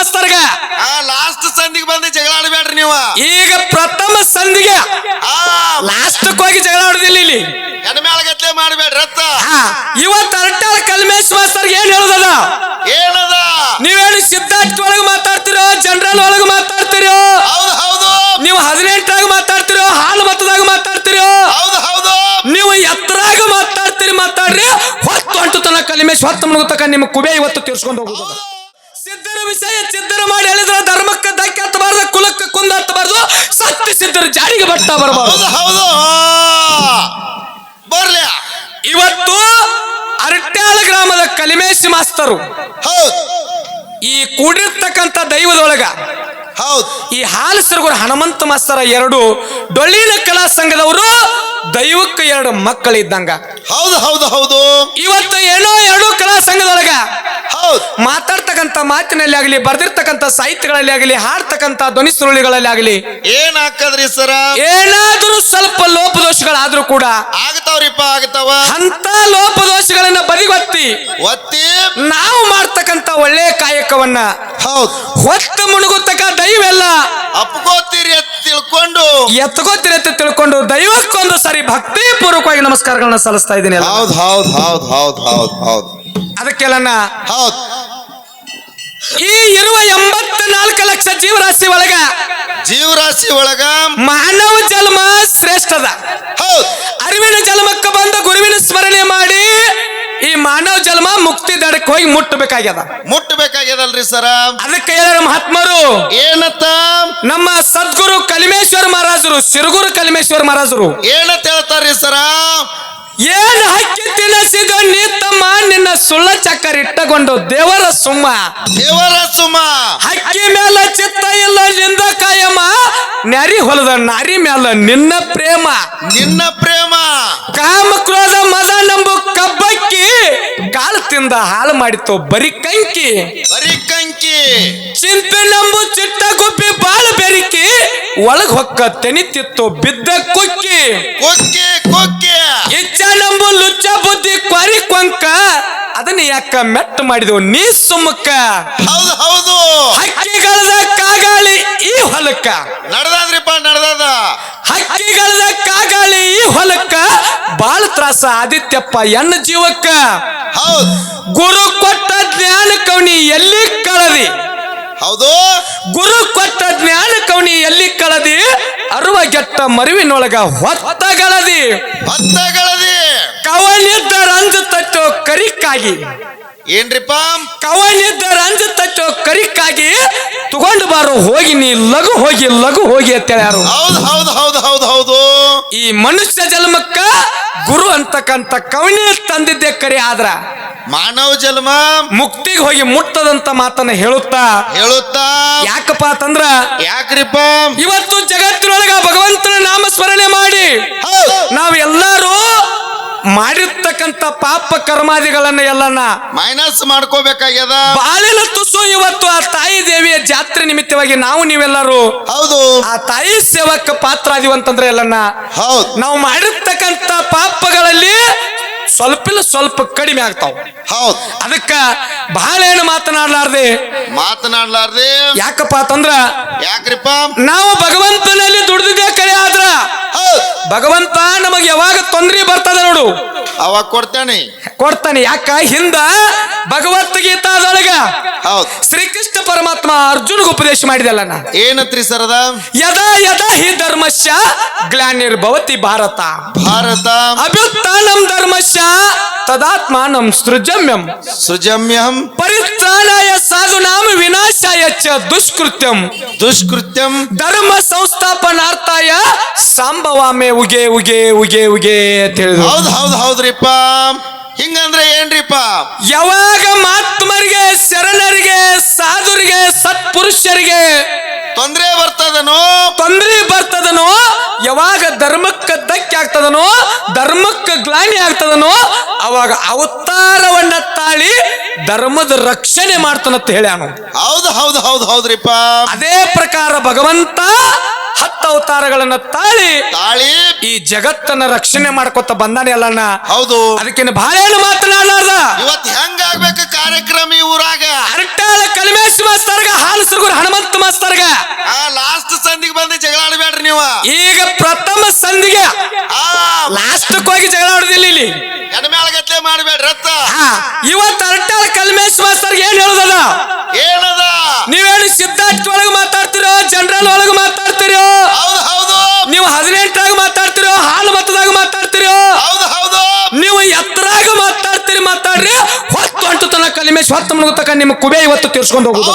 ಮಾಸ್ತರ್ಗ ಆ ಲಾಸ್ಟ್ ಸಂದಿಗೆ ಬಂದು ಜಗಳ ಆಡಬೇಡ್ರಿ ನೀವು. ಈಗ ಪ್ರಥಮ ಸಂಧಿಗೆ ಆ. ಲಾಸ್ಟಕ್ ಹೋಗಿ ಜಗಳ ಆಡುದಿಲ್ಲ ಇಲ್ಲಿ. ಹೆಣ್ಮ್ಯಾಳಗತ್ಲೆ ಮಾಡ್ಬೇಡ್ರಿ ರತ್ತ ಹಾ, ಇವತ್ತು ಅರಟಾಳ ಕಲ್ಮೇಶ್ ಮಾಸ್ತರ್ಗೆ ಏನ್ ಹೇಳುದದ? ಏನದ? ನೀವೇನು ಸಿದ್ಧಾರ್ಥ ಒಳಗೆ ಮಾತಾಡ್ತಿರೋ ಜನರಲ್ ಒಳಗೆ ಮಾತಾಡ್ತಿರೋ? ಹೌದು ಹೌದು. ನೀವು ಹದಿನೆಂಟರಾಗ ಮಾತಾಡ್ತಿರೋ ಹಾಲು ಮತದಾಗ ಮಾತಾಡ್ತಿರೋ? ಹೌದು ಹೌದು. ನೀವು ಎತ್ತರಾಗ ಮಾತಾಡ್ತೀರಿ ಮಾತಾಡ್ರಿ ಹೊತ್ತು ಅಂಟು ತನಕ ಕಲಿಮೇಶ್ ಹೊತ್ತು ಮುಳುಗುತ್ತಕ ನಿಮ್ಮ ಕುಬೆ ಇವತ್ತು ತೀರ್ಸ್ಕೊಂಡು ಸಿದ್ಧರ ವಿಷಯ ಸಿದ್ಧರ ಮಾಡಿ ಹೇಳಿದ್ರ ಧರ್ಮಕ್ಕೆ ಧಕ್ಕೆ ಹತ್ತಬಾರ್ದು ಕುಲಕ್ಕೆ ಕುಂದ ಹತ್ತಬಾರ್ದು ಸತ್ಯ ಸಿದ್ಧರ ಜಾರಿಗೆ ಬಟ್ಟ ಬರಬಾರ್ದು. ಹೌದು ಹೌದು. ಬರ್ಲಿ. ಇವತ್ತು ಅರಟ್ಯಾಳ ಗ್ರಾಮದ ಕಲಿಮೇಶಿ ಮಾಸ್ತರು. ಹೌದು. ಈ ಕೂಡಿರ್ತಕ್ಕಂಥ ದೈವದೊಳಗ ಹೌದು. ಈ ಹಾಲು ಸಿರುಗುರು ಹನುಮಂತ ಮಾಸ್ತರ ಎರಡು ಡೊಳ್ಳಿನ ಕಲಾ ಸಂಘದವರು ದೈವಕ್ಕೆ ಎರಡು ಮಕ್ಕಳಿದ್ದಂಗ. ಹೌದು ಹೌದು ಹೌದು. ಇವತ್ತು ಏನೋ ಎರಡು ಕಲಾ ಸಂಘದೊಳಗ. ಹೌದು. ಮಾತಾಡ್ತಕ್ಕಂಥ ಮಾತಿನಲ್ಲಿ ಆಗಲಿ ಬರ್ದಿರ್ತಕ್ಕಂಥ ಸಾಹಿತ್ಯಗಳಲ್ಲಿ ಆಗಲಿ ಹಾಡ್ತಕ್ಕಂಥ ಧ್ವನಿ ಸುರುಳಿಗಳಲ್ಲಿ ಆಗಲಿ. ಏನ್ ಹಾಕದ್ರಿ ಸರ? ಏನಾದರೂ ಸ್ವಲ್ಪ ಲೋಪದೋಷಗಳಾದ್ರೂ ಕೂಡ ಆಗ್ತಾವ್ರಿಪ್ಪ ಆಗ್ತಾವ. ಅಂತ ಲೋಪದೋಷಗಳನ್ನ ಬದಿಗೊತ್ತಿ ಒತ್ತಿ. ನಾವು ಮಾಡ್ತಕ್ಕಂತ ಒಳ್ಳೆಯ ಕಾಯಕವನ್ನ ಹೌದು. ಹೊತ್ತು ಮುಣುಗುತ್ತಕ ದೈವೆಲ್ಲ ಅಪ್ಕೋತೀರಿ ಅಂತ ತಿಳ್ಕೊಂಡು. ಎತ್ಕೋತೀರಿ ಅಂತ ತಿಳ್ಕೊಂಡು ದೈವಕ್ಕೊಂದು ಸರಿ ಭಕ್ತಿ ಪೂರ್ವಕವಾಗಿ ನಮಸ್ಕಾರಗಳನ್ನ ಸಲ್ಲಿಸ್ತಾ ಇದ್ದೀನಿ ಹೌದು ಹೌದು ಹೌದು ಹೌದು ಹೌದು ಹೌದು. ಅದಕ್ಕೆಲ್ಲ ಹೌದ್. ಈ ಇರುವ ಎಂಬತ್ತ ನಾಲ್ಕು ಲಕ್ಷ ಜೀವರಾಶಿ ಒಳಗ ಜೀವರಾಶಿ ಒಳಗ ಮಾನವ ಜನ್ಮ ಶ್ರೇಷ್ಠದ. ಹೌದು. ಅರಿವಿನ ಜನ್ಮಕ್ಕೆ ಬಂದ ಗುರುವಿನ ಸ್ಮರಣೆ ಮಾಡಿ ಈ ಮಾನವ ಜನ್ಮ ಮುಕ್ತಿ ದಡಕ್ಕೆ ಹೋಗಿ ಮುಟ್ಟಬೇಕಾಗ್ಯದ. ಮುಟ್ಟಬೇಕಾಗ್ಯದಲ್ರಿ ಸರ. ಅದಕ್ಕೆ ಹೇಳ ಮಹಾತ್ಮರು ಏನತ್ತ? ನಮ್ಮ ಸದ್ಗುರು ಕಲಿಮೇಶ್ವರ ಮಹಾರಾಜರು ಸಿರುಗುರು ಕಲಿಮೇಶ್ವರ ಮಹಾರಾಜರು. ಏನತ್ತ ಹೇಳ್ತಾರ್ರಿ ಸರ? ಏನ್ ಹಕ್ಕಿ ತಿನ್ನಸಿದ ನೀ ತಮ್ಮ ನಿನ್ನ ಸುಳ್ಳ ಚಕ್ಕರ್ ಇಟ್ಟಕೊಂಡು ದೇವರ ಸುಮ್ಮ. ದೇವರ ಸುಮ ಹಕ್ಕಿ ಮೇಲ ಚಿತ್ತ ಇಲ್ಲ ನಿಂದ ಕಾಯಮ್ಮ ನರಿ ಹೊಲದ ನಾರಿ ಮೇಲ ನಿನ್ನ ಪ್ರೇಮ. ನಿನ್ನ ಪ್ರೇಮ. ಕಾಮ ಕ್ರೋಧ ಮದ ನಂಬು ಕಬ್ಬಕ್ಕಿ. ಕಾಳು ತಿಂದ ಹಾಳು ಮಾಡಿತ್ತು ಬರಿ ಕಂಕಿ. ಬರಿ ಕಂಕಿ. ಚಿಂತೆ ನಂಬು ಚಿಟ್ಟ ಗುಬ್ಬಿ ಬಾಳ ಬೆರಿಕಿ. ಒಳಗ್ ಹೊಕ್ಕ ತೆನಿತಿತ್ತು ಬಿದ್ದ ಕುಕ್ಕಿ. ಕೊಕ್ಕೆ ಕೊಕ್ಕೆ. ಕೊಂಕ ಅದನ್ನ ಯಾಕ ಮೆಟ್ಟ ಮಾಡಿದವು? ನೀ ಸುಮ್ಮಕ್ಕ ಹೌದು ಹೌದು. ಹಕ್ಕಿಗಳದ ಕಾಗಾಳಿ ಈ ಹೊಲಕ್ಕ. ನಡ್ದಾದ್ರಿಪ್ಪ ನಡ್ದದ. ಹಕ್ಕಿಗಳದ ಕಾಗಾಳಿ ಈ ಹೊಲಕ್ಕ. ಬಾಳ ತ್ರಾಸ ಆದಿತ್ಯಪ್ಪ ಎನ್ನ ಜೀವಕ್ಕ. ಹೌದು. ಗುರು ಕೊಟ್ಟ ಜ್ಞಾನ ಕವನಿ ಎಲ್ಲಿ ಕಳದಿ? ಹೌದು. ಗುರು ಕೊಟ್ಟ ಜ್ಞಾನ ಕವನಿ ಎಲ್ಲಿ ಕಳದಿ? ಅರುವ ಗೆಟ್ಟ ಮರುವಿನೊಳಗ ಹೊತ್ತಗಳದಿ. ಭತ್ತಗಳದಿ ಕವನಿದ್ದ ರಂಜು ತಟ್ಟೋ ಕರಿಕ್ಕಾಗಿ ಏನ್ರಿಪ್ಪ? ಕವನಿದ್ದ ರಂಜು ತಟ್ಟೋ ಕರಿಕ್ಕಾಗಿ ತಗೊಂಡು ಬಾರೋ ಹೋಗಿ ನೀ ಲಘು ಹೋಗಿ ಲಘು ಹೋಗಿ ಅಂತ ಹೇಳ್ಯಾರು ಹೌದು ಹೌದು ಹೌದು ಹೌದು ಹೌದು. ಈ ಮನುಷ್ಯ ಜನ್ಮಕ್ಕ ಗುರು ಅಂತಕ್ಕಂತ ಕವನಿ ತಂದಿದ್ದೆ ಕರಿ ಆದ್ರ. ಮಾನವ ಜನ್ಮ ಮುಕ್ತಿಗೆ ಹೋಗಿ ಮುಟ್ಟದಂತ ಮಾತನ್ನ ಹೇಳುತ್ತಾ? ಹೇಳುತ್ತಾ? ಯಾಕಪ್ಪ ಅಂತಂದ್ರ ಯಾಕ್ರಿಪ್ಪ? ಇವತ್ತು ಜಗತ್ತಿನೊಳಗ ಭಗವಂತನ ನಾಮ ಸ್ಮರಣೆ ಮಾಡಿ ಹೌದು. ನಾವು ಎಲ್ಲರೂ ಮಾಡಿರ್ತಕ್ಕಂಥ ಪಾಪ ಕರ್ಮಾದಿಗಳನ್ನ ಎಲ್ಲನ ಮೈನಸ್ ಮಾಡ್ಕೋಬೇಕಾಗ್ಯದ? ಬಾಳಿನ ತುಸು ಇವತ್ತು ಆ ತಾಯಿ ದೇವಿಯ ಜಾತ್ರೆ ನಿಮಿತ್ತವಾಗಿ ನಾವು ನೀವೆಲ್ಲರೂ ಹೌದು. ಆ ತಾಯಿ ಸೇವಕ ಪಾತ್ರ ಆದಿವಿ ಅಂತಂದ್ರೆ ಎಲ್ಲನ್ನ ಹೌದು. ನಾವು ಮಾಡಿರ್ತಕ್ಕಂಥ ಪಾಪಗಳಲ್ಲಿ ಸ್ವಲ್ಪ ಸ್ವಲ್ಪ ಕಡಿಮೆ ಆಗ್ತಾವ. ಹೌದು. ಅದಕ್ಕ ಬಹಳ ಏನು ಮಾತನಾಡ್ಲಾರ್ದೆ? ಮಾತನಾಡ್ಲಾರ್ದೆ? ಯಾಕಪ್ಪ ಅಂತಂದ್ರ ಯಾಕ್ರಿಪ್ಪ? ನಾವು ಭಗವಂತನಲ್ಲಿ ಭಗವಂತ ನಮಗೆ ಯಾವಾಗ ತೊಂದ್ರೆ ಬರ್ತದೆ ನೋಡು. ಅವಾಗ ಕೊಡ್ತಾನೆ. ಕೊಡ್ತಾನೆ. ಯಾಕ? ಹಿಂದ ಭಗವದ್ಗೀತಾದೊಳಗ ಗೀತಾದೊಳಗ ಶ್ರೀಕೃಷ್ಣ ಪರಮಾತ್ಮ ಅರ್ಜುನ್ಗೆ ಉಪದೇಶ ಮಾಡಿದಲ್ಲ ನಾ. ಏನತ್ರಿ ಸರದ ಯದಾ ಯದಾ ಹಿ ಧರ್ಮಶ ಗ್ಲಾನಿರ್ಭವತಿ ಭಾರತ. ಭಾರತ. ಅಭ್ಯುತ್ಥಾನಂ ಧರ್ಮಶ್ಯ ತದಾತ್ಮಾನಂ ಸೃಜಮ್ಯಂ. ಸುಜಮ್ಯಂ ಪರಿತ್ರಾಣಾಯ ಸಾಧುನಾಮ ವಿನಾಶಾಯ ಚ ದುಷ್ಕೃತ್ಯಂ. ದುಷ್ಕೃತ್ಯಂ. ಧರ್ಮ ಸಂಸ್ಥಾಪನಾರ್ಥಾಯ ಸಾಂಬವಾಮೆ ಉಗೆ ಉಗೆ ಉಗೆ ಉಗೆ ಅಂತ ಹೇಳಿದ್ರು. ಹೌದ್ ಹೌದ್ ಹೌದ್ರಿಪ್ಪ. ಹಿಂಗಂದ್ರೆ ಏನ್ರಿಪ್ಪ? ಯಾವಾಗ ಮಹಾತ್ಮರಿಗೆ ಶರಣರಿಗೆ ಸಾಧುರಿಗೆ ಸತ್ಪುರುಷರಿಗೆ ತೊಂದ್ರೆ ಬರ್ತದನೋ? ತೊಂದರೆ ಬರ್ತದನೋ ಯಾವಾಗ ಧರ್ಮಕ್ಕೆ ಧರ್ಮಕ್ಕೆ ಗ್ಲಾನಿ ಆಗ್ತದನೋ ಅವಾಗ ಅವತಾರವನ್ನ ತಾಳಿ ಧರ್ಮದ ರಕ್ಷಣೆ ಮಾಡ್ತಾನಂತ ಹೇಳ್ಯಾನು ಹೌದು ಹೌದು ಹೌದು ಹೌದ್ರಿಪ್ಪ. ಅದೇ ಪ್ರಕಾರ ಭಗವಂತ ಹತ್ತು ಅವತಾರಗಳನ್ನ ತಾಳಿ ತಾಳಿ. ಈ ಜಗತ್ತನ್ನ ರಕ್ಷಣೆ ಮಾಡ್ಕೊತ ಬಂದಾನೆ ಅಲ್ಲಣ್ಣ. ಹೌದು. ಅದಕ್ಕಿನ್ನ ಬಹಳ ಮಾತನಾಡಲಾರ್ದ ಇವತ್ ಹೆಂಗಾಗ್ಬೇಕು ಕಾರ್ಯಕ್ರಮ ಈ ಊರಾಗ? ಅರಟಾಳ ಕಲಮೇಶ್ ಮಾಸ್ತರ್ಗ ಹಾಲು ಸುಗುರು ಹನುಮಂತ ಮಾಸ್ತರ್ಗ. ಲಾಸ್ಟ್ ಸಂದಿಗೆ ಬಂದು ಜಗಳಾಡಬೇಡ್ರಿ ನೀವು. ಈಗ ಪ್ರತ ಸಂದಿಗೆ. ಲಾಸ್ಟ್ ಹೋಗಿ ಜಗಳ ಹೊಡೆದಿಲ್ಲ ಇಲ್ಲಿ. ಎಡಮೇಳಗತ್ಲೆ ಮಾಡಬೇಡ ರತ್ತ ಇವತ್ತು ಅರಟಾಳ ಕಲ್ಮೇಶ್ ಮಾಸ್ತರ್ ಏನ್ ಹೇಳೋದದ? ಏನದ? ನೀವೇನು ಸಿದ್ಧಾರ್ಥ ಒಳಗೆ ಮಾತಾಡ್ತಿರೋ ಜನರಲ್ ಒಳಗೆ ಮಾತಾಡ್ತಿರೋ? ಹೌದು ಹೌದು. ನೀವು ಹದಿನೆಂಟರಾಗ ಮಾತಾಡ್ತೀರೋ ಹಾಲು ಮತದಾಗ ಮಾತಾಡ್ತೀರೋ? ಹೌದು ಹೌದು. ನೀವು ಎತ್ತರಾಗ ಮಾತಾಡ್ತೀರಿ ಮಾತಾಡ್ರಿ ಹೊತ್ತು ಅಂಟು ತನ ಕಲ್ಮೇಶ್ ಹೊತ್ತು ಮುಳುಗುತ್ತಕ ನಿಮ್ಮ ಕುಬೆ ಇವತ್ತು ತೀರ್ಸ್ಕೊಂಡು ಹೋಗುದು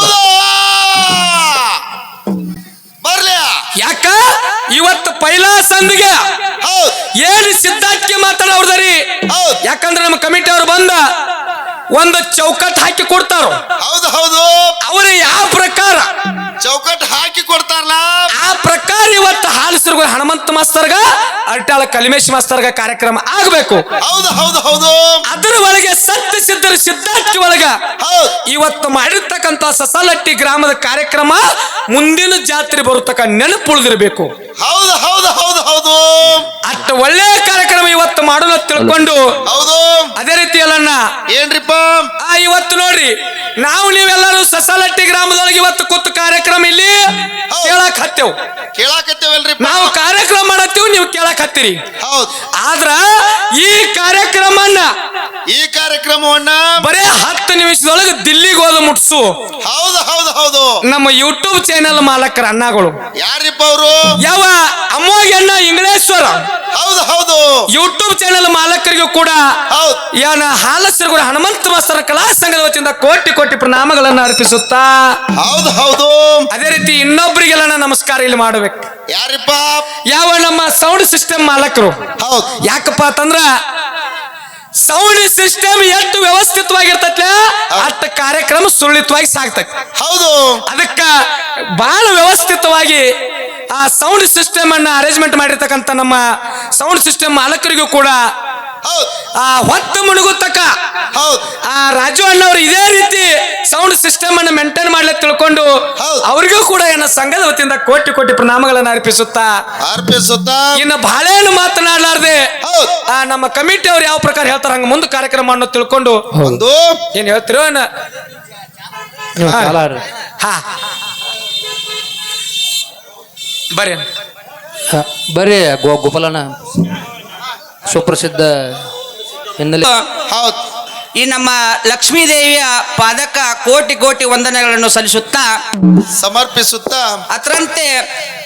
ಬರ್ಲಿ. ಯಾಕ ಇವತ್ತು ಪೈಲಾ ಸಂದಿಗೆ ಏನು ಸಿದ್ಧಾರ್ಥ್ಗೆ ಮಾತಾಡೋರ್ದರಿ ಯಾಕಂದ್ರೆ ನಮ್ಮ ಕಮಿಟಿ ಅವ್ರು ಬಂದ ಒಂದು ಚೌಕಟ್ ಹಾಕಿ ಕೊಡ್ತಾರ? ಹೌದು ಹೌದು. ಅವ್ರ ಯಾವ ಪ್ರಕಾರ? ಚೌಕಟ್ ಹಾಕಿ ಕೊಡ್ತಾರಲ್ಲ. ಆ ಪ್ರಕಾರ ಇವತ್ತು ಹಾಲಿಸಿರುವ ಹನುಮಂತ ಮಾಸ್ತರ್ಗ ಅರ್ಟಾಳ ಕಲಿಮೇಶ್ ಮಾಸ್ತರ್ಗ ಕಾರ್ಯಕ್ರಮ ಆಗ್ಬೇಕು. ಹೌದು ಹೌದು ಹೌದು. ಅದರ ಒಳಗೆ ಸತ್ಯ ಸಿದ್ಧರ ಸಿದ್ಧಾರ್ಥಿ ಒಳಗ ಇವತ್ತು ಮಾಡಿರ್ತಕ್ಕಂತ ಸಸಲಟ್ಟಿ ಗ್ರಾಮದ ಕಾರ್ಯಕ್ರಮ ಮುಂದಿನ ಜಾತ್ರೆ ಬರತಕ್ಕ ನೆನಪು ಉಳಿದಿರಬೇಕು ಹೌದು ಹೌದು ಹೌದು ಹೌದು. ಅಷ್ಟ ಒಳ್ಳೆ ಕಾರ್ಯಕ್ರಮ ಇವತ್ತು ಮಾಡೋಣ ತಿಳ್ಕೊಂಡು ಹೌದು. ಅದೇ ರೀತಿ ಅಲ್ಲಣ್ಣ. ಏನ್ರಿಪ್ಪ? ಆ ಇವತ್ತು ನೋಡ್ರಿ ನಾವು ನೀವೆಲ್ಲರೂ ಸಸಲಟ್ಟಿ ಗ್ರಾಮದೊಳಗೆ ಇವತ್ತು ಕೂತು ಕಾರ್ಯಕ್ರಮ ಇಲ್ಲಿ ಕೇಳಕ್ ಹತ್ತೇವ್. ಹತ್ತೇವಲ್ರಿ ನಾವು ಕಾರ್ಯಕ್ರಮ ಮಾಡತ್ತೀವಿ ನೀವು ಕೇಳಕ್ ಹತ್ತೀರಿ. ಹೌದು. ಆದ್ರ ಈ ಕಾರ್ಯಕ್ರಮನ ಈ ಕಾರ್ಯಕ್ರಮವನ್ನ ಬರೇ ಹತ್ತು ನಿಮಿಷದೊಳಗೆ ದಿಲ್ಲಿಗೆ ಹೋದ ಮುಟ್ಸು. ಹೌದು ಹೌದು ಹೌದು. ನಮ್ಮ ಯೂಟ್ಯೂಬ್ ಚಾನೆಲ್ ಮಾಲಕರ ಅಣ್ಣಗಳು. ಯಾರಿಪ್ಪ ಅವರು? ಯಾವ ಅಮ್ಮೋಗಿ ಅಣ್ಣ ಇಂಗ್ಲೇಶ್ವರ. ಹೌದು ಯೂಟ್ಯೂಬ್ ಚಾನೆಲ್ ಮಾಲಕರಿಗೂ ಕೂಡ ಹೌದ್. ಯಾನ ಕೂಡ ಹನುಮಂತ ಮಾಸ್ತರ ಕಲಾ ಸಂಘದ ವತಿಯಿಂದ ಕೋಟಿ ಕೋಟಿ ಪ್ರಣಾಮಗಳನ್ನು ಅರ್ಪಿಸುತ್ತಾ. ಹೌದು ಹೌದು. ಅದೇ ರೀತಿ ಇನ್ನೊಬ್ಬರಿಗೆಲ್ಲ ನಮಸ್ಕಾರ ಇಲ್ಲಿ ಮಾಡಬೇಕು. ಯಾರಿಪ್ಪ? ಯಾವ ನಮ್ಮ ಸೌಂಡ್ ಸಿಸ್ಟಮ್ ಮಾಲಕರು. ಹೌದು. ಯಾಕಪ್ಪ ಅಂತಂದ್ರ ಸೌಂಡ್ ಸಿಸ್ಟಮ್ ಎಷ್ಟು ವ್ಯವಸ್ಥಿತವಾಗಿರ್ತೈತೆ ಅಷ್ಟು ಕಾರ್ಯಕ್ರಮ ಸುಳ್ಳಿತವಾಗಿ ಸಾಗ್ತೈತಿ ಹೌದು. ಅದಕ್ಕ ಬಹಳ ವ್ಯವಸ್ಥಿತವಾಗಿ ಆ ಸೌಂಡ್ ಸಿಸ್ಟಮ್ ಅನ್ನ ಅರೇಂಜ್ಮೆಂಟ್ ಮಾಡಿರ್ತಕ್ಕಂಥ ನಮ್ಮ ಸೌಂಡ್ ಸಿಸ್ಟಮ್ ಮಾಲಕರಿಗೂ ಕೂಡ ಆ ಹೊತ್ತು ಮುಳುಗುತ್ತಕ ಹೌದು. ಆ ರಾಜು ಅಣ್ಣವ್ರು ಇದೇ ರೀತಿ ಸೌಂಡ್ ಸಿಸ್ಟಮ್ ಅನ್ನು ಮೇಂಟೈನ್ ಮಾಡ್ಲಿಕ್ಕೆ ತಿಳ್ಕೊಂಡು ಅವ್ರಿಗೂ ಅವರಿಗೂ ಕೂಡ ಏನ ಸಂಘದ ವತಿಯಿಂದ ಕೋಟಿ ಕೋಟಿ ಪ್ರಣಾಮಗಳನ್ನು ಅರ್ಪಿಸುತ್ತಾ ಅರ್ಪಿಸುತ್ತಾ. ಇನ್ನು ಬಹಳೇನು ಮಾತನಾಡಲಾರ್ದೆ ಹೌದ್. ಆ ನಮ್ಮ ಕಮಿಟಿ ಅವ್ರು ಯಾವ ಪ್ರಕಾರ ಹೇಳ್ತಾರ ಹಂಗ ಮುಂದೆ ಕಾರ್ಯಕ್ರಮ ಅನ್ನೋ ತಿಳ್ಕೊಂಡು ಒಂದು. ಏನ್ ಹೇಳ್ತಿರೋ ಬರ್ರಿ. ಹ, ಬರ್ರಿ ಗೋ ಗೋಪಾಲಣ್ಣ. ಸುಪ್ರಸಿದ್ಧ ಹಿನ್ನೆಲೆ ಹೌದು. ಈ ನಮ್ಮ ಲಕ್ಷ್ಮೀದೇವಿಯ ಪಾದಕ ಕೋಟಿ ಕೋಟಿ ವಂದನೆಗಳನ್ನು ಸಲ್ಲಿಸುತ್ತಾ ಸಮರ್ಪಿಸುತ್ತಾ ಅದರಂತೆ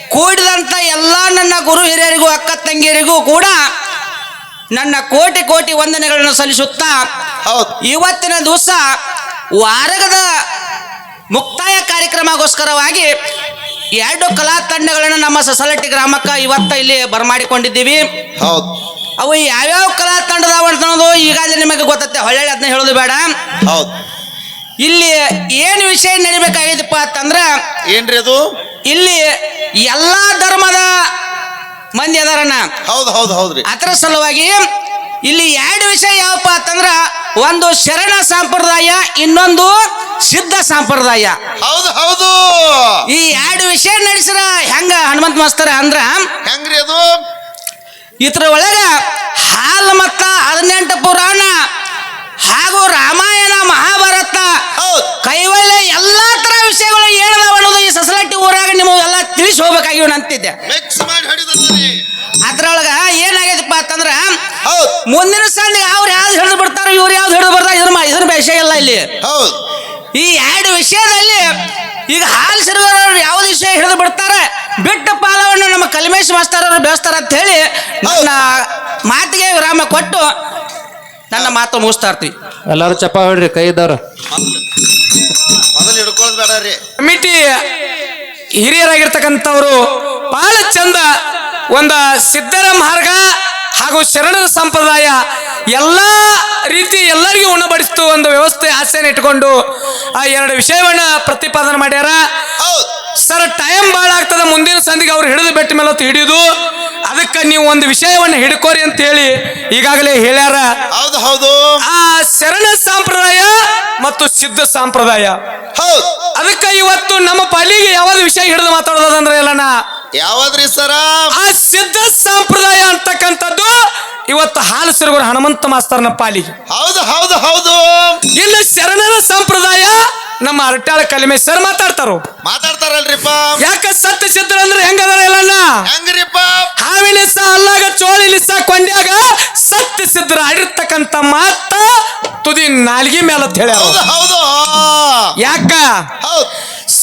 ಕೂಡಿದಂತ ಎಲ್ಲ ನನ್ನ ಗುರು ಹಿರಿಯರಿಗೂ ಅಕ್ಕ ತಂಗಿಯರಿಗೂ ಕೂಡ ನನ್ನ ಕೋಟಿ ಕೋಟಿ ವಂದನೆಗಳನ್ನು ಸಲ್ಲಿಸುತ್ತಾ ಹೌದು. ಇವತ್ತಿನ ದಿವಸ ವಾರಗದ ಮುಕ್ತಾಯ ಕಾರ್ಯಕ್ರಮಗೋಸ್ಕರವಾಗಿ ಎರಡು ಕಲಾ ತಂಡಗಳನ್ನು ನಮ್ಮ ಸಸಲಟ್ಟಿ ಗ್ರಾಮಕ್ಕೆ ಇವತ್ತ ಇಲ್ಲಿ ಬರಮಾಡಿಕೊಂಡಿದ್ದೀವಿ. ಹೌದ್. ಅವು ಯಾವ್ಯಾವ ಕಲಾ ತಂಡದ ಅಂತ ಅನ್ನೋದು ಈಗಾಗಲೇ ನಿಮಗೆ ಗೊತ್ತತ್ತೆ ಹೊಳ್ಳಿ ಅದನ್ನ ಹೇಳೋದು ಬೇಡ. ಹೌದು. ಇಲ್ಲಿ ಏನು ವಿಷಯ ನಡಿಬೇಕಾಗಿದೆಪ್ಪ ಅಂತಂದ್ರೆ ಏನ್ರಿ ಅದು? ಇಲ್ಲಿ ಎಲ್ಲಾ ಧರ್ಮದ ಮಂದಿ ಅದಾರಣ್ಣ. ಹೌದು ಹೌದು ಹೌದ್ರಿ. ಅದರ ಸಲುವಾಗಿ ಇಲ್ಲಿ ಎರಡು ವಿಷಯ ಯಾವಪ್ಪ ಅಂತಂದ್ರ ಒಂದು ಶರಣ ಸಂಪ್ರದಾಯ ಇನ್ನೊಂದು ಸಿದ್ಧ ಸಂಪ್ರದಾಯ. ಹೌದು ಹೌದು. ಈ ಎರಡು ವಿಷಯ ನಡೆಸಿರ ಹೆಂಗ ಹನುಮಂತ ಮಾಸ್ತರ ಅಂದ್ರ ಹೆಂಗ್ರಿ ಅದು? ಇದ್ರ ಒಳಗೆ ಹಾಲು ಮತ್ತ ಹದಿನೆಂಟು ಪುರಾಣ ಹಾಗೂ ರಾಮಾಯಣ ಮಹಾಭಾರತ ಕೈವಲ್ಯ ಎಲ್ಲಾ ತರ ವಿಷಯಗಳು ಏನದಾವ ಅನ್ನೋದು ಈ ಸಸಲಟ್ಟಿ ಊರಾಗ ನಿಮಗೆ ಎಲ್ಲ ತಿಳಿಸಿ ಹೋಗ್ಬೇಕಾಗಿವ್ ಅಂತಿದ್ದೆ. ಅದ್ರೊಳಗ ಏನಾಗೈತಪ್ಪ ಅಂತಂದ್ರ ಹೌದ್. ಮುಂದಿನ ಸಂದಿಗೆ ಅವ್ರು ಯಾವ್ದು ಹಿಡಿದು ಬಿಡ್ತಾರೋ ಇವ್ರು ಯಾವ್ದು ಹಿಡಿದು ಬರ್ತಾರ ಇದ್ರ ಇದ್ರ ವಿಷಯ ಇಲ್ಲ ಇಲ್ಲಿ. ಹೌದ್. ಈ ಎರಡು ವಿಷಯದಲ್ಲಿ ಈಗ ಹಾಲು ಸಿರುವರು ಯಾವ್ದು ವಿಷಯ ಹಿಡಿದು ಬಿಡ್ತಾರೆ ಬಿಟ್ಟ ಪಾಲವನ್ನು ನಮ್ಮ ಕಲ್ಮೇಶ್ ಮಾಸ್ತರ್ ಅವರು ಬೆಳೆಸ್ತಾರ ಅಂತ ಹೇಳಿ ನನ್ನ ಮಾತಿಗೆ ವಿರಾಮ ಕೊಟ್ಟು ನನ್ನ ಮಾತು ಮುಗಿಸ್ತಾ ಇರ್ತೀವಿ. ಎಲ್ಲಾರು ಚಪ್ಪ ಹೊಡ್ರಿ ಕೈ ಇದ್ದವ್ರು. ಮೊದಲು ಹಿಡ್ಕೊಳ್ಳೋದು ಕಮಿಟಿ ಹಿರಿಯರಾಗಿರ್ತಕ್ಕಂಥವ್ರು ಬಹಳ ಚಂದ ಒಂದ ಸಿದ್ದರ ಮಾರ್ಗ ಹಾಗೂ ಶರಣರ ಸಂಪ್ರದಾಯ ಎಲ್ಲ ರೀತಿ ಎಲ್ಲರಿಗೂ ಉಣಬಡಿಸ್ತು ಒಂದು ವ್ಯವಸ್ಥೆ ಆಸೆಯನ್ನು ಇಟ್ಕೊಂಡು ಆ ಎರಡು ವಿಷಯವನ್ನ ಪ್ರತಿಪಾದನೆ ಮಾಡ್ಯಾರ. ಹೌದ್. ಸರ್ ಟೈಮ್ ಭಾಳ ಆಗ್ತದೆ. ಮುಂದಿನ ಸಂದಿಗೆ ಅವ್ರು ಹಿಡಿದು ಬೆಟ್ಟ ಮೇಲೆ ಹೊತ್ತು ಹಿಡಿದು ಅದಕ್ಕೆ ನೀವು ಒಂದು ವಿಷಯವನ್ನು ಹಿಡ್ಕೋರಿ ಅಂತ ಹೇಳಿ ಈಗಾಗಲೇ ಹೇಳ್ಯಾರ. ಹೌದು ಹೌದು. ಆ ಶರಣ ಸಂಪ್ರದಾಯ ಮತ್ತು ಸಿದ್ಧ ಸಂಪ್ರದಾಯ. ಹೌದು. ಅದಕ್ಕೆ ಇವತ್ತು ನಮ್ಮ ಪಾಲಿಗೆ ಯಾವ್ದು ವಿಷಯ ಹಿಡಿದು ಮಾತಾಡೋದಂದ್ರೆ ಎಲ್ಲನ ಯಾವದ್ರಿ ಸರ? ಆ ಸಿದ್ಧ ಸಂಪ್ರದಾಯ ಅಂತಕ್ಕಂಥದ್ದು ಇವತ್ತು ಹಾಲು ಸಿರುಗುರು ಹನುಮಂತ ಮಾಸ್ತರ್ನ ಪಾಲಿಗೆ. ಹೌದು ಹೌದು ಹೌದು. ಇಲ್ಲಿ ಶರಣರ ಸಂಪ್ರದಾಯ ನಮ್ಮ ಅರಟಾಳ ಕಲಿಮೆ ಸರ್ ಮಾತಾಡ್ತಾರೋ? ಮಾತಾಡ್ತಾರ ಅದಾರಲ್ರಿಪ್ಪ ಯಾಕ ಸತ್ಯ ಸಿದ್ಧರ ಅಂದ್ರೆ ಹೆಂಗದಾರ ಇಲ್ಲಣ್ಣ? ಹೆಂಗ್ರಿಪ್ಪ? ಹಾವಿಲಿಸ ಅಲ್ಲಾಗ ಚೋಳಿಲಿಸ ಕೊಂಡ್ಯಾಗ ಸತ್ಯ ಸಿದ್ಧರ ಆಡಿರ್ತಕ್ಕಂಥ ಮಾತ ತುದಿ ನಾಲ್ಗಿ ಮೇಲೆ ಅಂತ ಹೌದು ಹೌದು. ಯಾಕ? ಹೌದ್.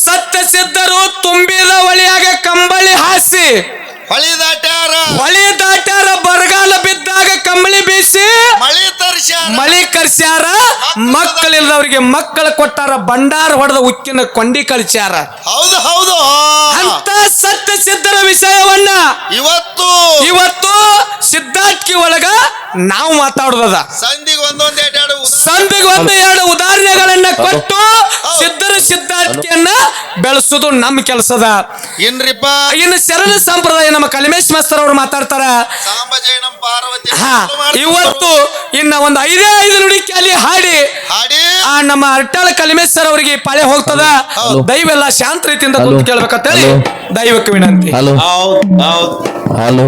ಸತ್ಯ ಸಿದ್ಧರು ತುಂಬಿದ ಒಳಿಯಾಗ ಕಂಬಳಿ ಹಾಸಿ. ಹೊಳಿ ದಾಟ್ಯಾರ. ಹೊಳಿ ದಾಟ್ಯಾರ ಬರಗಾಲ ಬಿದ್ದಾಗ ಕಂಬಳಿ ಬೀಸಿ ಮಳಿ ತರ್ಸ್ಯಾರ. ಮಳಿ ಕರ್ಸ್ಯಾರ. ಮಕ್ಕಳಿಲ್ಲದವ್ರಿಗೆ ಮಕ್ಕಳು ಕೊಟ್ಟಾರ ಭಂಡಾರ ಹೊಡೆದ ಉಕ್ಕಿನ ಕೊಂಡಿ ಕಳಿಸ್ಯಾರ. ಹೌದು ಹೌದು. ಅಂತ ಸತ್ಯ ಸಿದ್ಧರ ವಿಷಯವನ್ನ ಇವತ್ತು ಇವತ್ತು ಸಿದ್ಧಾರ್ಥಿ ಒಳಗ ನಾವು ಮಾತಾಡೋದದ. ಸಂಧಿಗೆ ಒಂದೊಂದು ಎರಡು ಸಂಧಿಗೆ ಒಂದು ಎರಡು ಉದಾಹರಣೆಗಳನ್ನ ಕೊಟ್ಟು ಸಿದ್ಧರ ಸಿದ್ಧಾರ್ಥಿಯನ್ನ ಬೆಳೆಸೋದು ನಮ್ಮ ಕೆಲಸದ. ಏನ್ರಿಪ್ಪ? ಇನ್ನು ಶರಣ ಸಂಪ್ರದಾಯ ನಮ್ಮ ಕಲಿಮೇಶ್ ಮಾಸ್ತರ್ ಅವ್ರು ಮಾತಾಡ್ತಾರ. ಹಾ ಇವತ್ತು ಇನ್ನ ಒಂದು ಐದೇ ಐದು ನುಡಿ ಕ್ಯಾಲಿ ಹಾಡಿ ಹಾಡಿ. ಆ ನಮ್ಮ ಅರ್ಟಾಳ ಕಲಿಮೇಶ್ ಸರ್ ಅವರಿಗೆ ಪಾಳೆ ಹೋಗ್ತದ? ದೈವೆಲ್ಲ ಶಾಂತ ರೀತಿಯಿಂದ ಕೂತು ಕೇಳ್ಬೇಕಂತೇಳಿ ದೈವಕ್ಕೆ ವಿನಂತಿ. ಹಲೋ. ಹೌದ್ ಹೌದ್. ಹಲೋ.